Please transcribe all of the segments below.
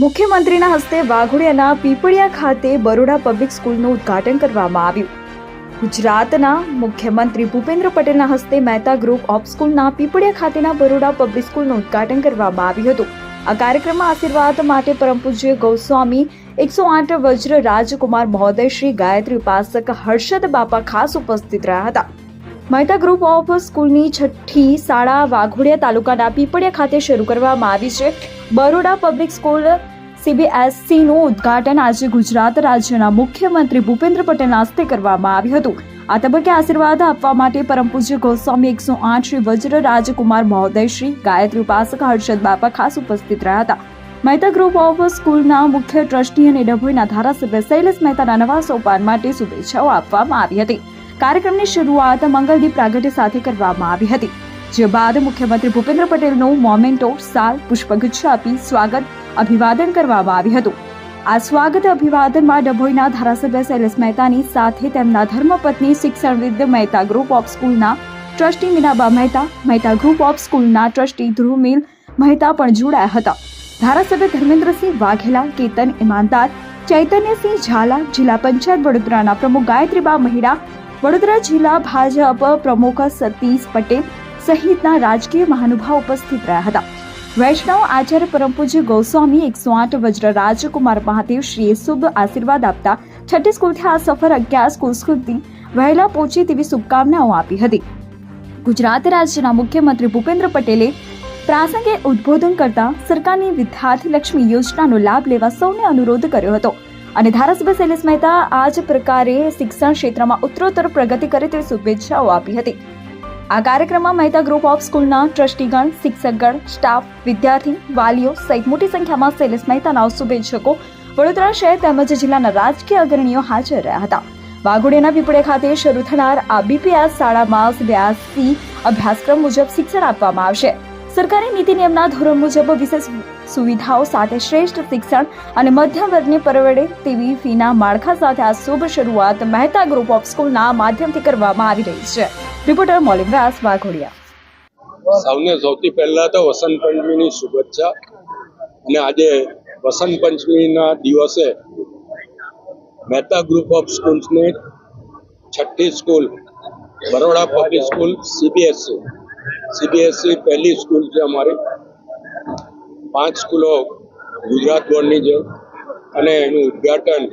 મુખ્યમંત્રીના હસ્તે વાઘોડિયાના પીપળિયા ખાતે બરોડા પબ્લિક સ્કૂલનું ઉદ્ઘાટન કરવામાં આવ્યું. ગુજરાતના મુખ્યમંત્રી ભૂપેન્દ્ર પટેલના હસ્તે મહેતા ગ્રુપ ઓફ સ્કૂલના પીપળિયા ખાતેના બરોડા પબ્લિક સ્કૂલનું ઉદ્ઘાટન કરવામાં આવ્યું હતું. આ કાર્યક્રમમાં આશીર્વાદ માટે પરમ પૂજ્ય ગૌસ્વામી, એકસો આઠ વજ્ર રાજકુમાર મહોદય, શ્રી ગાયત્રી ઉપાસક હર્ષદ બાપા ખાસ ઉપસ્થિત રહ્યા હતા. મહેતા ગ્રુપ ઓફ સ્કૂલની છઠ્ઠી શાળા વાઘોડિયા તાલુકાના પીપળિયા ખાતે શરૂ કરવામાં આવી છે. બરોડા પબ્લિક સ્કૂલ સીબીએસસીનું ઉદ્ઘાટન આજે ગુજરાત રાજ્યના મુખ્યમંત્રી ભૂપેન્દ્ર પટેલના હસ્તે કરવામાં આવ્યું હતું. આ તબક્કે આશીર્વાદ આપવા માટે પરમ પૂજ્ય ગોસ્વામી એકસો આઠ શ્રી વજ્ર રાજકુમાર મહોદય શ્રી ગાયત્રી ઉપાસક હર્ષદ બાપા ખાસ ઉપસ્થિત રહ્યા હતા. મહેતા ગ્રુપ ઓફ સ્કૂલના મુખ્ય ટ્રસ્ટી અને ડભોઈના ધારાસભ્ય શૈલેષ મહેતાના નવા સોપાન માટે શુભેચ્છાઓ આપવામાં આવી હતી. કાર્યક્રમની શરૂઆત મંગલદીપ પ્રાગટ્ય સાથે કરવામાં આવી હતી. જે બાદ મુખ્યમંત્રી ભૂપેન્દ્ર પટેલનું મોમેન્ટો, સાલ, પુષ્પગુચ્છ આપી સ્વાગત અભિવાદન કરવામાં આવ્યું હતું. આ સ્વાગત અભિવાદનમાં ડભોઈના ધારાસભ્ય શૈલેષ મહેતાની સાથે તેમના ધર્મપત્ની શિક્ષણવિદ મહેતા ગ્રુપ ઓફ સ્કૂલના trustee Minaba Mehta Mehta group of સ્કૂલના ટ્રસ્ટી ધ્રુવમિલ મહેતા પણ જોડાયા હતા. ધારાસભ્ય ધર્મેન્દ્રસિંહ વાઘેલા, કેતન ઈમાનદાર, ચૈતન્યસિંહ ઝાલા, જિલ્લા પંચાયત વડોદરાના પ્રમુખ ગાયત્રીબા મહિડા વડોદરા જિલ્લા ભાજપ પ્રમુખ સતીશ પટેલ સહિતના રાજકીય મહાનુભાવ ઉપસ્થિત રહ્યા હતા. વૈષ્ણવ આચાર્ય પરમપૂજ્ય ગૌસ્વામી એકસો આઠ વજ્ર રાજકુમાર મહાદેવ શ્રીએ શુભ આશીર્વાદ આપતા છઠ્ઠી સ્કૂલથી આ સફર અગિયાર સ્કૂલ સુધી વહેલા પહોંચે તેવી શુભકામનાઓ આપી હતી. ગુજરાત રાજ્યના મુખ્યમંત્રી ભૂપેન્દ્ર પટેલે પ્રાસંગે ઉદ્બોધન કરતા સરકારની વિદ્યાર્થી લક્ષ્મી યોજનાનો લાભ લેવા સૌને અનુરોધ કર્યો હતો. અને ધારાસભ્ય શૈલેષ મહેતા આ જ પ્રકારે શિક્ષણ ક્ષેત્રમાં ઉત્તરોત્તર પ્રગતિ કરે તેવી શુભેચ્છાઓ આપી હતી. આ કાર્યક્રમમાં મહેતા ગ્રુપ ઓફ સ્કૂલના ટ્રસ્ટીગણ, શિક્ષકગણ, સ્ટાફ, વિદ્યાર્થી, વાલીઓ સહિત મોટી સંખ્યામાં શૈલેષ મહેતાના શુભેચ્છકો વડોદરા શહેર તેમજ જિલ્લાના રાજકીય અગ્રણીઓ હાજર રહ્યા હતા. વાઘોડિયાના પીપળે ખાતે શરૂ થનાર આ બીપીએસ શાળામાં વ્યાસથી અભ્યાસક્રમ મુજબ શિક્ષણ આપવામાં આવશે. સરકારી નીતિ નિયમના ધોરણ મુજબ વિશેષ સુવિધાઓ સાથે શ્રેષ્ઠ શિક્ષણ અને મધ્યમ વર્ગને પરવડે તેવી ફીના માળખા સાથે આ શુભ શરૂઆત મહેતા ગ્રુપ ઓફ સ્કૂલના માધ્યમથી કરવામાં આવી રહી છે. રિપોર્ટર મોલિન વ્યાસ, વાઘોડિયા. સૌને સૌથી પહેલા તો વસંત પંચમીની શુભેચ્છા અને આજે વસંત પંચમીના દિવસે મહેતા ગ્રુપ ઓફ સ્કૂલ્સની છઠ્ઠી school Baroda public school CBSE CBSE પહેલી સ્કૂલ છે અમારી. પાંચ સ્કૂલો ગુજરાત બોર્ડની છે. અને એનું ઉદ્ઘાટન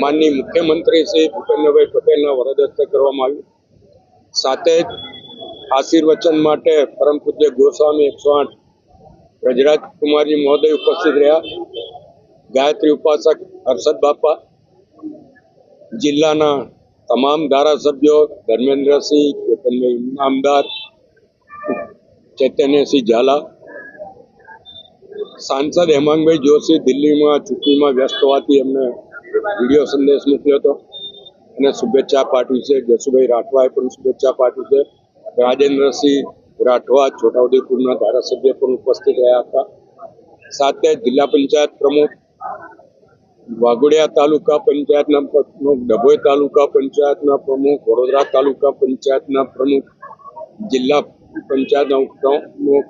માનની મુખ્યમંત્રી શ્રી ભૂપેન્દ્રભાઈ પટેલના વરદ હસ્તે કરવામાં આવ્યું. સાથે જ આશીર્વચન માટે પરમ પૂજ્ય ગોસ્વામી એકસો આઠ, રજરાજ કુમારજી મહોદય ઉપસ્થિત રહ્યા. ગાયત્રી ઉપાસક હર્ષદ બાપા, જિલ્લાના તમામ ધારાસભ્યો ધર્મેન્દ્રસિંહ કેતનભાઈ ઇનામદાર ચૈતન્યસિંહ ઝાલા, સાંસદ હેમાંગભાઈ જોશી દિલ્હીમાં, ચૂંટણીમાં વ્યસ્ત હોવાથી એમને વીડિયો સંદેશ મોકલ્યો હતો. અને શુભેચ્છા પાઠવી છે. જસુભાઈ રાઠવાએ પણ શુભેચ્છા પાઠવી છે. રાજેન્દ્રસિંહ રાઠવા છોટાઉદેપુરના ધારાસભ્ય પણ ઉપસ્થિત રહ્યા હતા. સાથે જિલ્લા પંચાયત પ્રમુખ, વાઘોડિયા તાલુકા પંચાયતના પ્રમુખ, ડભોઈ તાલુકા પંચાયતના પ્રમુખ, વડોદરા તાલુકા પંચાયતના પ્રમુખ, જિલ્લા પંચાયતના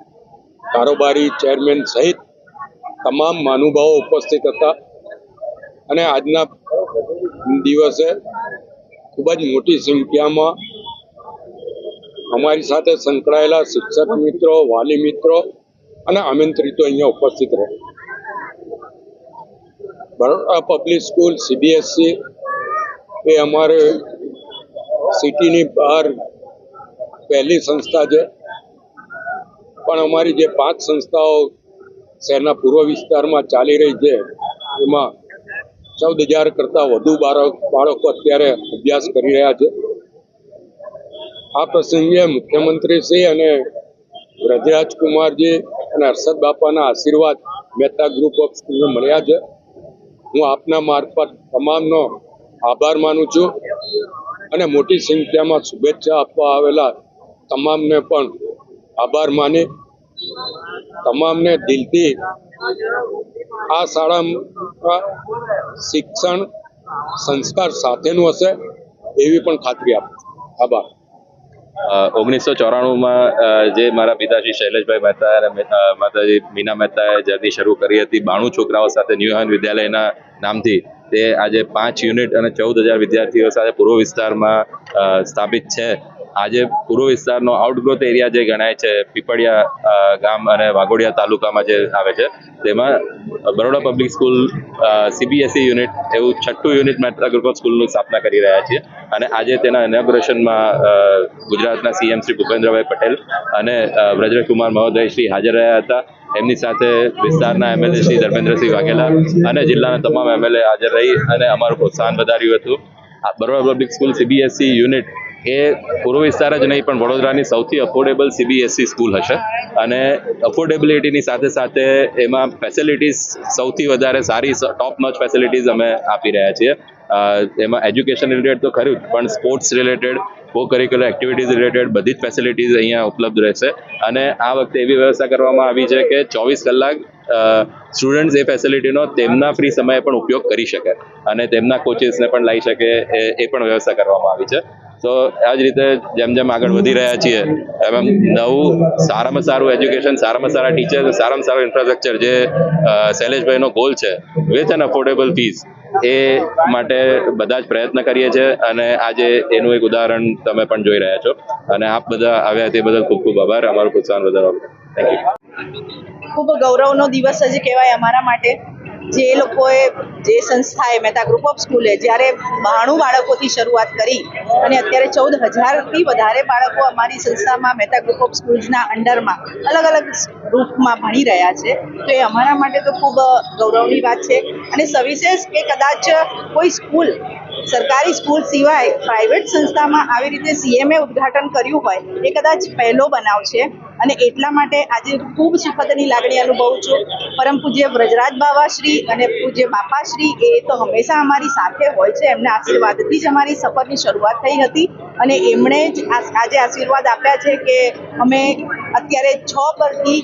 કારોબારી ચેરમેન સહિત તમામ મહાનુભાવો ઉપસ્થિત હતા. અને આજના દિવસે ખૂબ જ મોટી સંખ્યામાં અમારી સાથે સંકળાયેલા શિક્ષક મિત્રો, વાલી મિત્રો અને આમંત્રિતો અહીંયા ઉપસ્થિત રહ્યા બરોડા પબ્લિક સ્કૂલ સીબીએસસી એ અમારે સિટીની બહાર પહેલી સંસ્થા છે. પણ અમારી જે પાંચ સંસ્થાઓ શહેરના પૂર્વ વિસ્તારમાં ચાલી રહી છે, એમાં ચૌદ હજાર કરતાં વધુ બાળક અત્યારે અભ્યાસ કરી રહ્યા છે. આ પ્રસંગે મુખ્યમંત્રીશ્રી અને કુમારજી અને હર્ષદ બાપાના આશીર્વાદ મહેતા ગ્રુપ ઓફ સ્કૂલને મળ્યા છે. હું આપના મારફત તમામનો આભાર માનું છું અને મોટી સંખ્યામાં શુભેચ્છા આપવા આવેલા તમામને પણ આભાર માની. તમામને દિલથી આ શાળામાં શિક્ષણ સંસ્કાર સાથેનું હશે એવી પણ ખાતરી આપું. આભાર. ઓગણીસો ચોરાણુંમાં જે મારા પિતાશ્રી શૈલેષભાઈ મહેતા અને માતાજી મીના મહેતાએ જર્ની શરૂ કરી હતી, બાણું છોકરાઓ સાથે ન્યુહાન વિદ્યાલયના નામથી. તે આજે પાંચ યુનિટ અને ચૌદ હજાર વિદ્યાર્થીઓ સાથે પૂર્વ વિસ્તારમાં સ્થાપિત છે. આજે પૂર્વ વિસ્તારનો આઉટગ્રોથ એરિયા જે ગણાય છે, પીપળિયા ગામ અને વાઘોડિયા તાલુકામાં જે આવે છે, તેમાં Baroda public school CBSE unit એવું છઠ્ઠું યુનિટ મેટ્રા ગ્રુપ ઓફ સ્કૂલની સ્થાપના કરી રહ્યા છીએ. અને આજે તેના ઇનોગ્રેશનમાં ગુજરાતના સીએમ શ્રી ભૂપેન્દ્રભાઈ પટેલ અને વ્રજકુમાર મહોદય શ્રી હાજર રહ્યા હતા. એમની સાથે વિસ્તારના એમએલએ શ્રી ધર્મેન્દ્રસિંહ વાઘેલા અને જિલ્લાના તમામ એમએલએ હાજર રહી અને અમારું પ્રોત્સાહન વધાર્યું હતું. આ Baroda public school CBSE unit એ પૂર્વ વિસ્તાર જ નહીં, પણ વડોદરાની સૌથી અફોર્ડેબલ સીબીએસઈ સ્કૂલ હશે. અને અફોર્ડેબિલિટીની સાથે સાથે એમાં ફેસિલિટીઝ સૌથી વધારે સારી ટોપ નોચ ફેસિલિટીઝ અમે આપી રહ્યા છીએ. એમાં એજ્યુકેશન રિલેટેડ તો ખરું જ, પણ sports related co curricular activities related બધી જ ફેસિલિટીઝ અહીંયા ઉપલબ્ધ રહેશે. અને આ વખતે એવી વ્યવસ્થા કરવામાં આવી છે કે ચોવીસ કલાક સ્ટુડન્ટ્સ એ ફેસિલિટીનો તેમના ફ્રી સમયે પણ ઉપયોગ કરી શકે. અને તેમના કોચિસને પણ લઈ શકે એ પણ વ્યવસ્થા કરવામાં આવી છે. તો આ જ રીતે જેમ જેમ આગળ વધી રહ્યા છીએ, એમ એમ નવું સારામાં સારું એજ્યુકેશન સારામાં સારા ટીચર સારામાં સારું ઇન્ફ્રાસ્ટ્રક્ચર જે શૈલેષભાઈનો ગોલ છે વિથ એન અફોર્ડેબલ ફીસ એ માટે બધા જ પ્રયત્ન કરીએ છીએ અને આજે એનું એક ઉદાહરણ તમે પણ જોઈ રહ્યા છો. અને આપ બધા આવ્યા તે બદલ ખૂબ ખૂબ આભાર. અમારું પ્રોત્સાહન વધારવા થેન્ક યુ ખૂબ ગૌરવનો દિવસ જ કહેવાય અમારા માટે. જે લોકોએ જે સંસ્થાએ મહેતા ગ્રુપ ઓફ સ્કૂલે જ્યારે બાણું બાળકોથી શરૂઆત કરી અને અત્યારે ચૌદ હજારથી વધારે બાળકો અમારી સંસ્થામાં મહેતા ગ્રુપ ઓફ સ્કૂલ્સના અંડરમાં અલગ અલગ રૂપમાં ભણી રહ્યા છે. તો એ અમારા માટે તો ખૂબ ગૌરવની વાત છે. અને સવિશેષ કે કદાચ કોઈ સ્કૂલ સરકારી સ્કૂલ સિવાય પ્રાઇવેટ સંસ્થામાં આવી રીતે સીએમએ ઉદ્ઘાટન કર્યું હોય, એ કદાચ પહેલો બનાવ છે. અને એટલા માટે આજે ખૂબ સુખદની લાગણી અનુભવું છું. પરમ પૂજ્ય વ્રજરાજ બાવાશ્રી અને પૂજ્ય બાપાશ્રી, એ તો હંમેશા અમારી સાથે હોય છે. એમના આશીર્વાદથી જ અમારી સફરની શરૂઆત થઈ હતી. અને એમણે જ આજે આશીર્વાદ આપ્યા છે કે અમે અત્યારે છ પરથી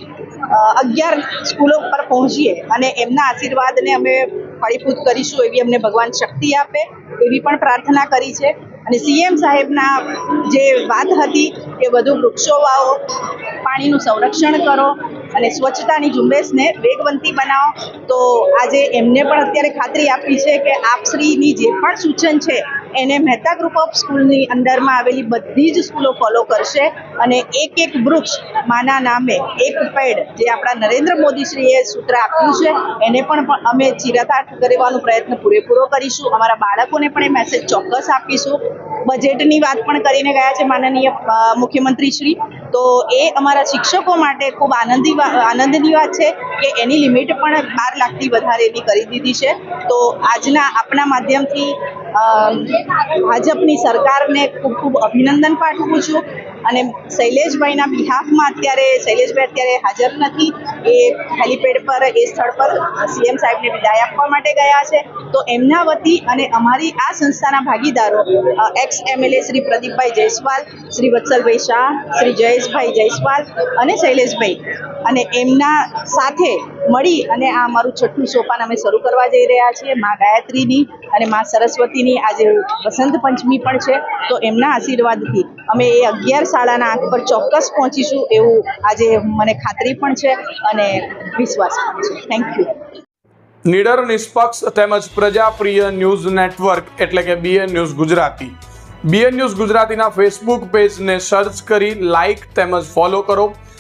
અગિયાર સ્કૂલો પર પહોંચીએ. અને એમના આશીર્વાદને અમે ફળીભૂત કરીશું એવી અમને ભગવાન શક્તિ આપે એવી પણ પ્રાર્થના કરી છે. અને સીએમ સાહેબના જે વાત હતી કે વધુ વૃક્ષો વાવો, પાણીનું સંરક્ષણ કરો અને સ્વચ્છતાની ઝુંબેશને વેગવંતી બનાવો, તો આજે એમને પણ અત્યારે ખાતરી આપી છે કે આપશ્રીની જે પણ સૂચન છે એને મહેતા ગ્રુપ ઓફ સ્કૂલની અંડરમાં આવેલી બધી જ સ્કૂલો ફોલો કરશે અને એક એક વૃક્ષ માના નામે એક પેડ જે આપણા નરેન્દ્ર મોદીશ્રીએ સૂત્ર આપ્યું છે, એને પણ અમે ચિરતાર્થ કરવાનો પ્રયત્ન પૂરેપૂરો કરીશું. અમારા બાળકોને પણ એ મેસેજ ચોક્કસ આપીશું. બજેટની વાત પણ કરીને ગયા છે માનનીય મુખ્યમંત્રી શ્રી તો એ અમારા શિક્ષકો માટે ખૂબ આનંદી આનંદની વાત છે. કે એની લિમિટ પણ બાર લાખથી વધારે એની કરી દીધી છે. તો આજના આપણા માધ્યમથી ભાજપની સરકારને ખૂબ ખૂબ અભિનંદન પાઠવું છું. અને શૈલેષભાઈના બિહાફમાં અત્યારે, શૈલેષભાઈ અત્યારે હાજર નથી. એ હેલિપેડ પર, એ સ્થળ પર સીએમ સાહેબને વિદાય આપવા માટે ગયા છે. તો એમના વતી અને અમારી આ સંસ્થાના ભાગીદારો એક્સ એમએલએ શ્રી પ્રદીપભાઈ જયસ્વાલ, શ્રી વત્સલભાઈ શાહ, શ્રી જયેશભાઈ જયસ્વાલ અને શૈલેષભાઈ. અને એમના સાથે મળી અને આ અમારું છઠ્ઠું સોપાન અમે શરૂ કરવા જઈ રહ્યા છીએ. મા ગાયત્રીની અને મા સરસ્વતીની આજે વસંત પંચમી પણ છે, તો એમના આશીર્વાદથી અમે એ અગિયાર શાળાના આંખ પર ચોક્કસ પહોંચીશું એવું આજે મને ખાતરી પણ છે અને વિશ્વાસ પણ છે. થેન્ક યુ નિડર, નિષ્પક્ષ તેમજ પ્રજાપ્રિય ન્યૂઝ નેટવર્ક એટલે કે BN news Gujarati. BN news ગુજરાતીના ફેસબુક પેજને સર્ચ કરી લાઇક તેમજ ફોલો કરો.